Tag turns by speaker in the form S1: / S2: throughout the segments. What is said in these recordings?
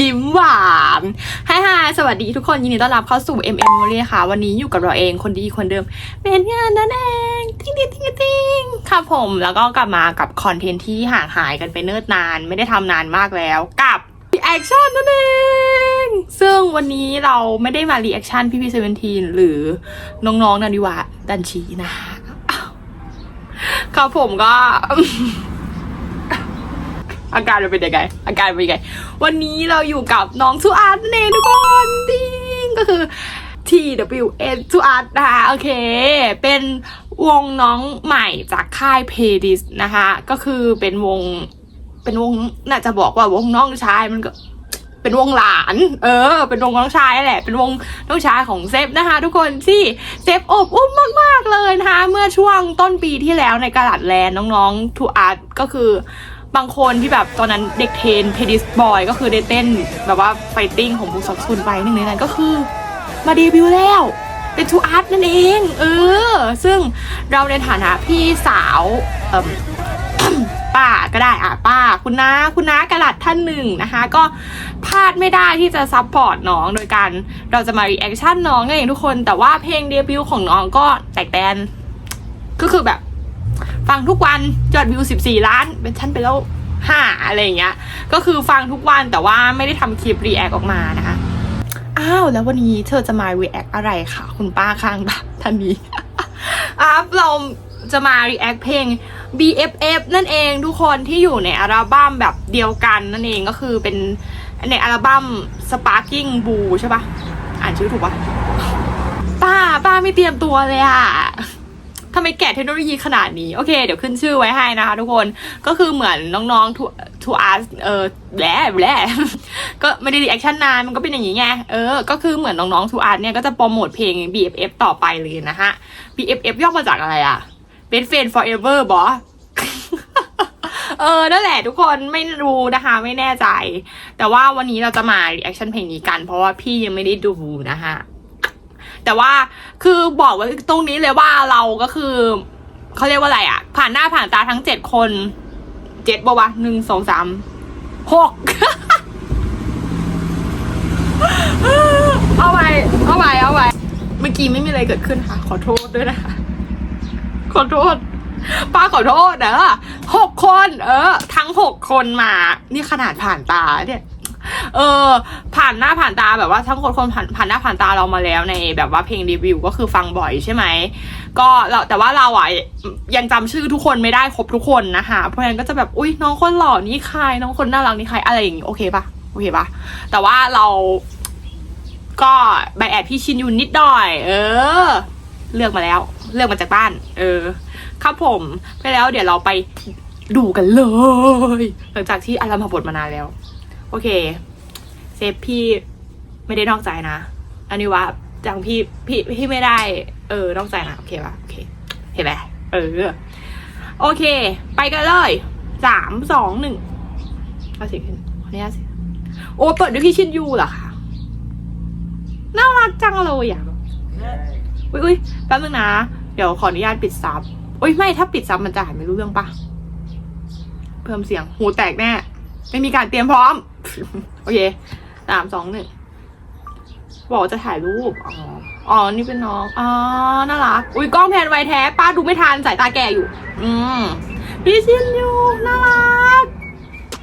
S1: ยิ้มหวานให้ฮายสวัสดีทุกคน ยินดีต้อนรับเข้าสู่ MM m o r y ค่ะ วันนี้อยู่กับเราเองคนดีคนเดิม เป็นงานนั่นเองติ้งติ้งติ้งติ้งครับผมแล้วก็กลับมากับคอนเทนต์ที่ห่างหายกันไปเนิ่นนาน ไม่ได้ทำนานมากแล้วกับ reaction นั่นเอง ซึ่งวันนี้เราไม่ได้มา reaction พี่พีเซเวนทีนหรือน้องๆนันดิวะดันชีนะคะครับผมก็ อาการมันเป็นยังไงอาการเป็นยังไง วันนี้เราอยู่กับน้องสุอาร์ตนั่นเองทุกคนติ้งก็คือ TWN สุอาร์ตนะคะโอเค เป็นวงน้องใหม่จากค่ายเพดิสนะคะ ก็คือเป็นวงเป็นวงน่าจะบอกว่าวงน้องชายมันก็เป็นวงหลาน เออ เป็นวงน้องชายแหละ เป็นวงน้องชายของเซฟนะคะ ทุกคนที่เซฟอบอุ้มมาก ๆ เลยนะคะ เมื่อช่วงต้นปีที่แล้วในกาลาดแลนด์น้องๆทูอาร์ตก็คือ บางคนที่แบบตอนนั้นเด็กเทนเพดิสบอยก็คือได้เต้นแบบว่าไฟติ้งของบุกซอกซุนไปหนึ่งในนั้นก็คือมาเดบิวต์แล้วเป็นทูอาร์ตนั่นเอง เออ ซึ่งเราในฐานะพี่สาวป้าก็ได้อะป้า คุณน้าคุณน้ากระลัดท่านหนึ่งนะคะ ก็พลาดไม่ได้ที่จะซัพพอร์ตน้องโดยการเราจะมารีแอคชั่นน้องนั่นเองทุกคน แต่ว่าเพลงเดบิวต์ของน้องก็แตกแตนก็คือแบบ ฟังทุกวันยอดวิว 14 ล้าน เป็นชั้นไปแล้วห้าอะไรอย่างเงี้ย ก็คือฟังทุกวันแต่ว่าไม่ได้ทำคลิปรีแอคออกมานะคะ อ้าวแล้ววันนี้เธอจะมา react อะไรคะคุณป้าข้างบ้านท่านนี้อะเราจะมา react เพลง BFF นั่นเองทุกคนที่อยู่ในอัลบั้มแบบเดียวกันนั่นเองก็คือเป็นในอัลบั้ม Sparking Blue ใช่ปะอ่านชื่อถูกปะป้าป้าไม่เตรียมตัวเลยอะ ทำไมแกะเทคโนโลยีขนาดนี้ โอเค เดี๋ยวขึ้นชื่อไว้ให้นะคะทุกคนก็คือเหมือนน้องๆทูทูอาร์เออแหละแหละก็ไม่ได้รีแอคชั่นนานมันก็เป็นอย่างนี้ไงเออ ก็คือเหมือนน้องๆทูอาร์เนี่ยก็จะโปรโมทเพลง BFF ต่อไปเลยนะฮะ BFF ย่อมาจากอะไรอะ Best Friend Forever บอเออ นั่นแหละทุกคนไม่รู้นะคะ ไม่แน่ใจ แต่ว่าวันนี้เราจะมา reaction เพลงนี้กัน เพราะว่าพี่ยังไม่ได้ดูนะคะ แต่ว่าคือบอกไว้ตรงนี้เลยว่าเราก็คือเขาเรียกว่าอะไรอะผ่านหน้าผ่านตาทั้งเจ็ดคนเจ็ดปะวะหนึ่งสองสามหกเอาไปเอาไปเอาไปเมื่อกี้ไม่มีอะไรเกิดขึ้นค่ะ ขอโทษด้วยนะคะ ขอโทษป้าขอโทษนะหกคน เออ ทั้งหกคนมา นี่ขนาดผ่านตาเนี่ย เออ ผ่านหน้าผ่านตาแบบว่าทั้งคนคนผ่านผ่านหน้าผ่านตาเรามาแล้วในแบบว่าเพลงรีวิวก็คือฟังบ่อยใช่ไหมก็เราแต่ว่าเราอะยังจำชื่อทุกคนไม่ได้ครบทุกคนนะคะเพราะฉะนั้นก็จะแบบอุ้ยน้องคนหล่อนี่ใครน้องคนน่ารักนี่ใครอะไรอย่างงี้โอเคปะโอเคปะแต่ว่าเราก็ใบแอดพี่ชินอยู่นิดหน่อย เออ เลือกมาแล้ว เลือกมาจากบ้าน เออ ครับผมไปแล้วเดี๋ยวเราไปดูกันเลย หลังจากที่อารัมพบทมานานแล้ว โอเค เซฟพี่ไม่ได้นอกใจนะ อันนี้ว่าจังพี่พี่พี่ไม่ได้ เออนอกใจนะ โอเคปะโอเค เห็นไหมเออ โอเค ไปกันเลยสามสองหนึ่งเอาสียงขึ้นขออนุญาตสิโอ้เปิดด้วยพี่ชินยูเหรอคะน่ารักจังเลยอะอุ้ยอุ้ยแป๊บนึงนะ เดี๋ยวขออนุญาตปิดซับอุ้ยไม่ถ้าปิดซับมันจะอ่านไม่รู้เรื่องปะเพิ่มเสียง หูแตกแน่ ไม่มีการเตรียมพร้อม โอเคสามสองหนึ่งบอกจะถ่ายรูป อ๋อ อ๋อ นี่เป็นน้อง อ๋อ น่ารัก อุ้ยกล้องแพนไวแท้ ป้าดูไม่ทันสายตาแก่อยู่ อืมพี่ชินยูน่ารัก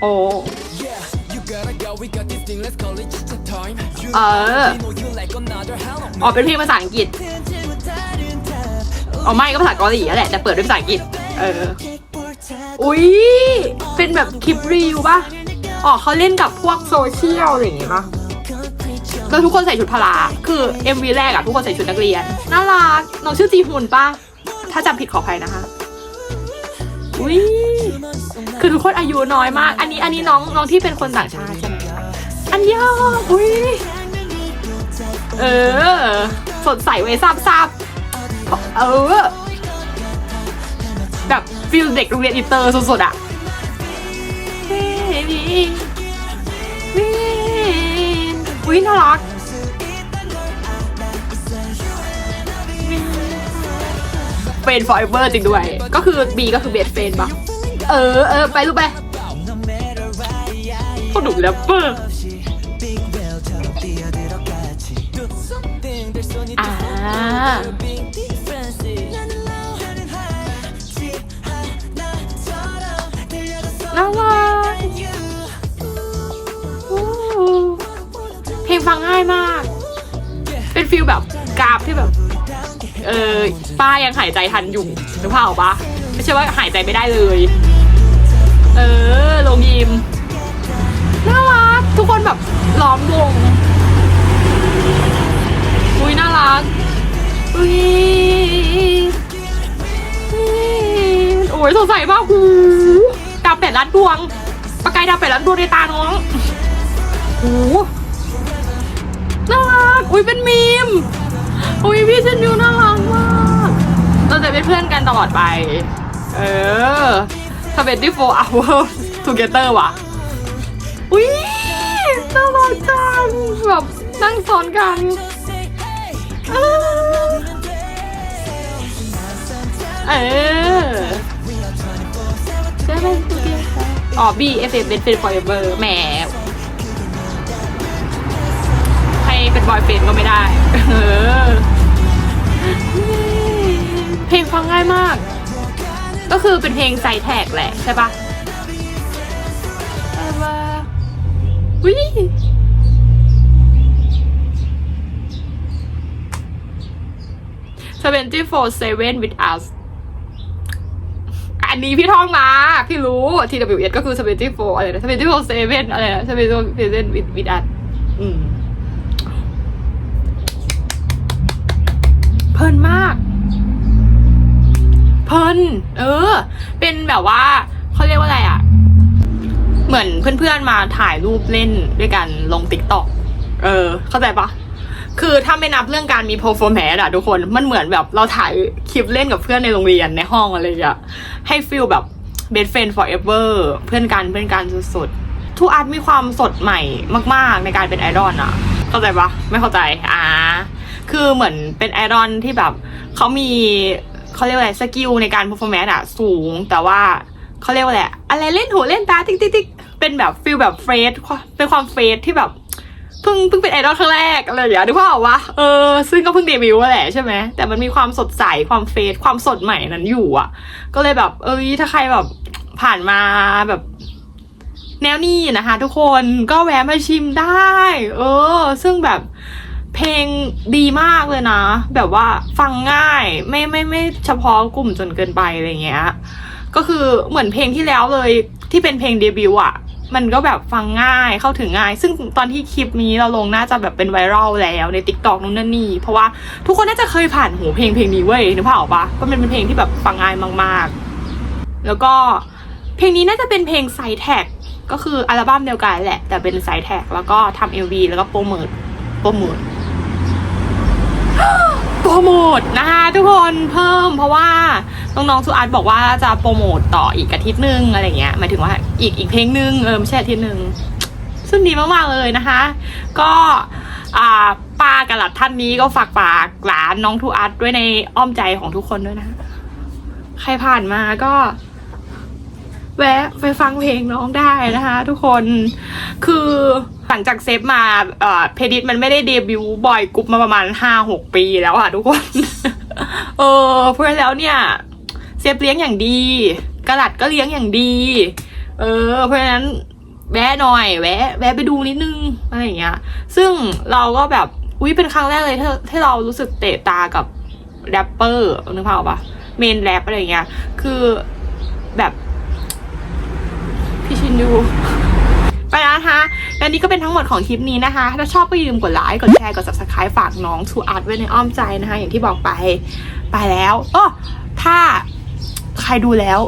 S1: โอ้เออ
S2: know you like another hell
S1: อ๋อเป็นเพลงภาษาอังกฤษอ๋อไม่ก็ภาษาเกาหลีแหละ แต่เปิดด้วยภาษาอังกฤษ เออ อุ้ยเป็นแบบคลิปรีวปะ อ๋อเขาเล่นกับพวกโซเชียลอะไรอย่างงี้ปะแล้วทุกคนใส่ชุดพละคือ MV แรกอะทุกคนใส่ชุดนักเรียน น่ารัก น้องชื่อจีฮุนปะถ้าจำผิดขออภัยนะคะ อุ้ยคือทุกคนอายุน้อยมาก อันนี้อันนี้น้องน้องที่เป็นคนต่างชาติใช่ไหมอันยองอุ้ย เออ สดใสไว้ซับซับเออ แบบฟิลเด็กโรงเรียนอินเตอร์สุดๆอะ วีวีนอุ้ยน่ารักเป็นเอเวอร์จริงด้วย ก็คือบีก็คือเบสเฟนปะเออเออไปลูกไปเขาดุแล้วเปอร์
S2: อ่
S1: น่ารั ฟังง่ายมาก เป็นฟิลแบบกราฟที่แบบ เออป้ายังหายใจทันอยู่นึกภาพออกปะไม่ใช่ว่าหายใจไม่ได้เลย เออลงยิมน่ารัก ทุกคนแบบล้อมวงอุ้ยน่ารักอุ้ยโอ้ยสดใสมากหูดาวเป็ดล้านดวงประกายดาวเป็ดล้านดวงในตาน้องหูน่ารัก อุ้ยเป็นมีม อุ้ยพี่เชนยูน่ารักมาก เราจะเป็นเพื่อนกันตลอดไป เออ24 hours together ว่ะ อุ้ยน่ารักจังแบบนั่งซ้อนกันเออจะเป็นตัวเดียวกันอ๋อ B F F เป็นเป็น forever แหม เป็นบอยเฟนก็ไม่ได้ เออ เพลงฟังง่ายมาก ก็คือเป็นเพลงใจแท็กแหละใช่ปะแต่ว่าวิ74 7 with us อันนี้พี่ท่องมา พี่รู้ TWS ก็คือ74อะไรนะ74 7 อะไรนะ74 7 with with us อืม เพลินมาก เพลินเออ เป็นแบบว่าเขาเรียกว่าอะไรอะ่ะ เหมือนเพื่อนๆมาถ่ายรูปเล่นด้วยกันลงติ๊กต็อกเออ เข้าใจปะคือถ้าไม่นับเรื่องการมีโปรโฟแมสอะทุกคนมันเหมือนแบบเราถ่ายคลิปเล่นกับเพื่อนในโรงเรียนในห้องอะไรอย่างเงี้ยให้ฟีลแบบ best friend forever เพื่อนกันเพื่อนกันสุดๆทุกอาร์ตมีความสดใหม่มาก ๆ ในการเป็นไอดอลอะเข้าใจปะไม่เข้าใจอ่าคือเหมือนเป็นไอดอลที่แบบเขามี เขาเรียกว่าอะไรสกิลในการ performance อะสูง แต่ว่าเขาเรียกว่าอะไรอะไรเล่นหูเล่นตาติ๊กติ๊กติ๊กเป็นแบบฟิลแบบเฟรชเป็นความเฟรชที่แบบเพิ่งเพิ่งเป็นไอดอลครั้งแรกอะไรอย่างเงี้ยนึกภาพออกวะเออซึ่งก็เพิ่งเดบิวต์แหละใช่ไหมแต่มันมีความสดใสความเฟรชความสดใหม่นั้นอยู่อะ ก็เลยแบบเอ้ยถ้าใครแบบผ่านมาแบบแนวนี้นะคะทุกคนก็แวะมาชิมได้ เออ ซึ่งแบบ เพลงดีมากเลยนะ แบบว่าฟังง่ายไม่ไม่ไม่เฉพาะกลุ่มจนเกินไปอะไรเงี้ยก็คือเหมือนเพลงที่แล้วเลยที่เป็นเพลงเดบิวต์อะมันก็แบบฟังง่ายเข้าถึงง่าย ซึ่งตอนที่คลิปนี้เราลงน่าจะแบบเป็นไวรัลแล้วใน t ิ k t o k นู่นนั่นนี่เพราะว่าทุกคนน่าจะเคยผ่านหูเพลงเพลงนี้เว้ยนึกภาพออกปะก็เป็นเพลงที่แบบฟังง่ายมากๆ แล้วก็เพลงนี้น่าจะเป็นเพลงไซแท็กก็คืออัลบั้มเดียวกันแหละ แต่เป็นไซแท็กแล้วก็ทำเอลวีแล้วก็โปรโมทโปรโมท โปรโมทนะคะทุกคนเพิ่มเพราะว่าน้องๆสุอาร์ตบอกว่าจะโปรโมทต่ออีกอาทิตย์หนึงอะไรเงี้ยหมายถึงว่าอีกอีกเพลงหนึงเออไม่ใช่อาทิตย์หนึ่งซึ่งดีมากๆเลยนะคะ ก็ป้ากับหลัดท่านนี้ก็ฝากฝากหลานน้องทูอาร์ตด้วยในอ้อมใจของทุกคนด้วยนะ ใครผ่านมาก็ แวะไปฟังเพลงน้องได้นะคะ ทุกคนคือ หลังจากเซฟมาเอ่อเพดิตมันไม่ได้เดบิวต์บ่อยกรุ๊ปมาประมาณห้าหกปีแล้วอะทุกคน เออเพราะงั้นแล้วเนี่ย เซฟเลี้ยงอย่างดีกระดัดก็เลี้ยงอย่างดี เออ เพราะฉะนั้นแวะหน่อย แวะ แวะไปดูนิดนึงอะไรอย่างเงี้ย ซึ่งเราก็แบบอุ้ยเป็นครั้งแรกเลยที่ที่เรารู้สึกเตะตากับแรปเปอร์นึกภาพออกปะเมนแรปอะไรอย่างเงี้ย คือแบบพี่ชินดู ไปแล้วนะคะและนี่ก็เป็นทั้งหมดของคลิปนี้นะคะ ถ้าชอบก็อย่าลืมกดไลค์กดแชร์กด subscribe ฝากน้องทูอาร์ตไว้ในอ้อมใจนะคะ อย่างที่บอกไปไปแล้วโอ้ถ้าใครดูแล้ว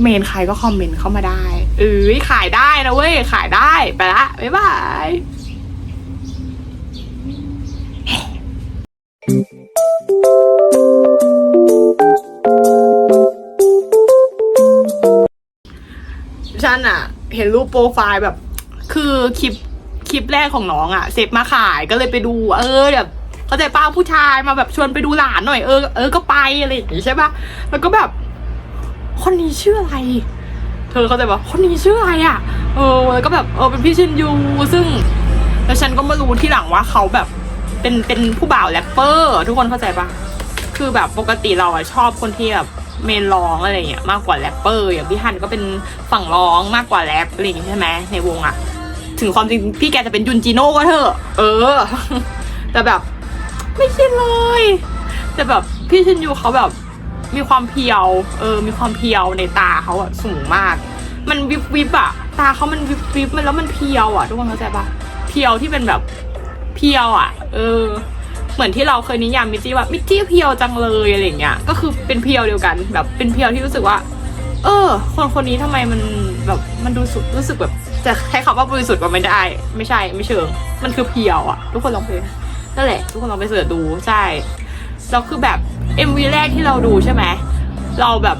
S1: เมนใครก็คอมเมนต์เข้ามาได้เอ้ยขายได้นะเว้ย ขายได้ไปละบ๊ายบาย ฉันอะเห็นรูปโปรไฟล์แบบ คือคลิปคลิปแรกของน้องอะเซฟมาขายก็เลยไปดู เออแบบเขาใจป้าผู้ชายมาแบบชวนไปดูหลานหน่อยเออเออก็ไปอะไรอย่างงี้ใช่ปะแล้วก็แบบ คนนี้ชื่ออะไร เธอเข้าใจปะคนนี้ชื่ออะไรอะเออแล้วก็แบบเออเป็นพี่ชินยูซึ่ง แล้วฉันก็มารู้ที่หลังว่าเขาแบบเป็นเป็นผู้บ่าวแรปเปอร์ทุกคนเข้าใจปะคือแบบปกติเราอะชอบคนที่แบบเมนร้องอะไรอย่างเงี้ยมากกว่าแรปเปอร์อย่างพี่ฮันก็เป็นฝั่งร้องมากกว่าแรปอะไรอย่างงี้ใช่ไหมในวงอะ ถึงความจริงพี่แกจะเป็นยุนจิโน่ก็เถอะ เออ แต่แบบ ไม่คิดเลย แต่แบบพี่ชินยูเขาแบบมีความเพียว เออ มีความเพียวในตาเขาอะสูงมาก มันวิบวิบอะตาเขามันวิบวิบมันแล้วมันเพียวอะทุกคนเข้าใจปะเพียวที่เป็นแบบเพียวอะเออ เหมือนที่เราเคยนิยามมิจี้ว่ามิจี้เพียวจังเลยอะไรเงี้ย ก็คือเป็นเพียวเดียวกัน แบบเป็นเพียวที่รู้สึกว่า เออ คนคนนี้ทำไมมันแบบมันดูสุดรู้สึกแบบ จะใช้คำว่าบริสุทธิ์ก็ไม่ได้ ไม่ใช่ไม่เชิง มันคือเพียวอะทุกคนลองไปนั่นแหละ ทุกคนลองไปเสิร์ชดูใช่แล้วคือแบบ MV แรกที่เราดูใช่ไหมเราแบบ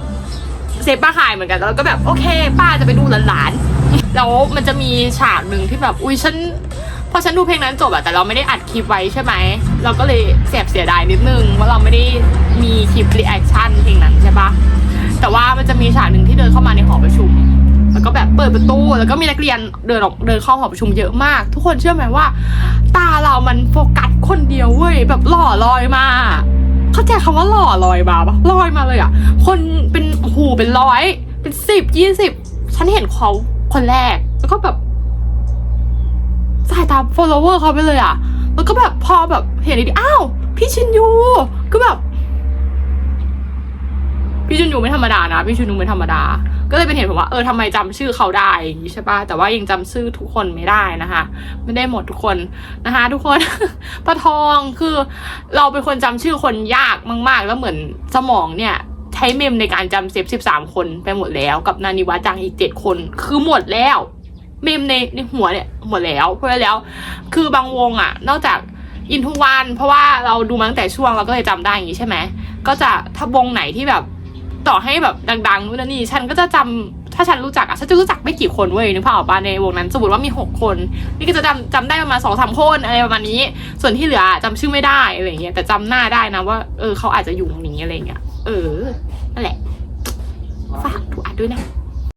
S1: เซฟป้าขายเหมือนกันแล้วก็แบบโอเค ป้าจะไปดูหลานๆแล้วมันจะมีฉากหนึ่งที่แบบอุ้ยฉันพอฉันดูเพลงนั้นจบอะแต่เราไม่ได้อัดคลิปไว้ใช่ไหมเราก็เลยแสบเสียดายนิดนึงว่าเราไม่ได้มีคลิปรีแอคชั่นเพลงนั้นใช่ปะแต่ว่ามันจะมีฉากหนึ่งที่เดินเข้ามาในหอประชุม ก็แบบเปิดประตูแล้วก็มีนักเรียนเดินออกเดินเข้าหอประชุมเยอะมาก ทุกคนเชื่อไหมว่า ตาเรามันโฟกัสคนเดียวเว้ยแบบหล่อลอยมาเข้าใจคำว่าหล่อลอยมาปะลอยมาเลยอะ คนเป็นหูเป็นร้อย เป็นสิบยี่สิบฉันเห็นเขาคนแรก แล้วก็แบบสายตา follower เขาไปเลยอะ แล้วก็แบบพอแบบเห็นอีกทีอ้าว พี่ชินยู ก็แบบ พี่ชินยูไม่ธรรมดานะ พี่ชินยูไม่ธรรมดา ก็เลยเป็นเหตุผลว่าเออทำไมจำชื่อเขาได้อย่างงี้ใช่ปะแต่ว่ายังจำชื่อทุกคนไม่ได้นะคะ ไม่ได้หมดทุกคนนะคะ ทุกคนปะทองคือเราเป็นคนจำชื่อคนยากมาก ๆ แล้วเหมือนสมองเนี่ยใช้เมมในการจำเซฟสิบสามคนไปหมดแล้ว กับนานิวะจังอีกเจ็ดคน คือหมดแล้ว เมมในในหัวเนี่ยหมดแล้วเพราะแล้ว คือบางวงอะ นอกจากอินทุวันเพราะว่าเราดูมาตั้งแต่ช่วงเราก็เลยจำได้อย่างนี้ใช่ไหมก็จะถ้าวงไหนที่แบบ ต่อให้แบบดังๆนู่นนี่ฉันก็จะจำถ้าฉันรู้จักอะฉันจะรู้จักไม่กี่คนเว้ยนึกภาพออกปะในวงนั้น สมมติว่ามีหกคน นี่ก็จะจำจำได้ประมาณสองสามคนอะไรประมาณนี้ ส่วนที่เหลือจำชื่อไม่ได้อะไรเงี้ยแต่จำหน้าได้นะว่าเออเขาอาจจะอยู่ตรงนี้อะไรเงี้ยเออนั่นแหละฝากถูกอัดด้วยนะ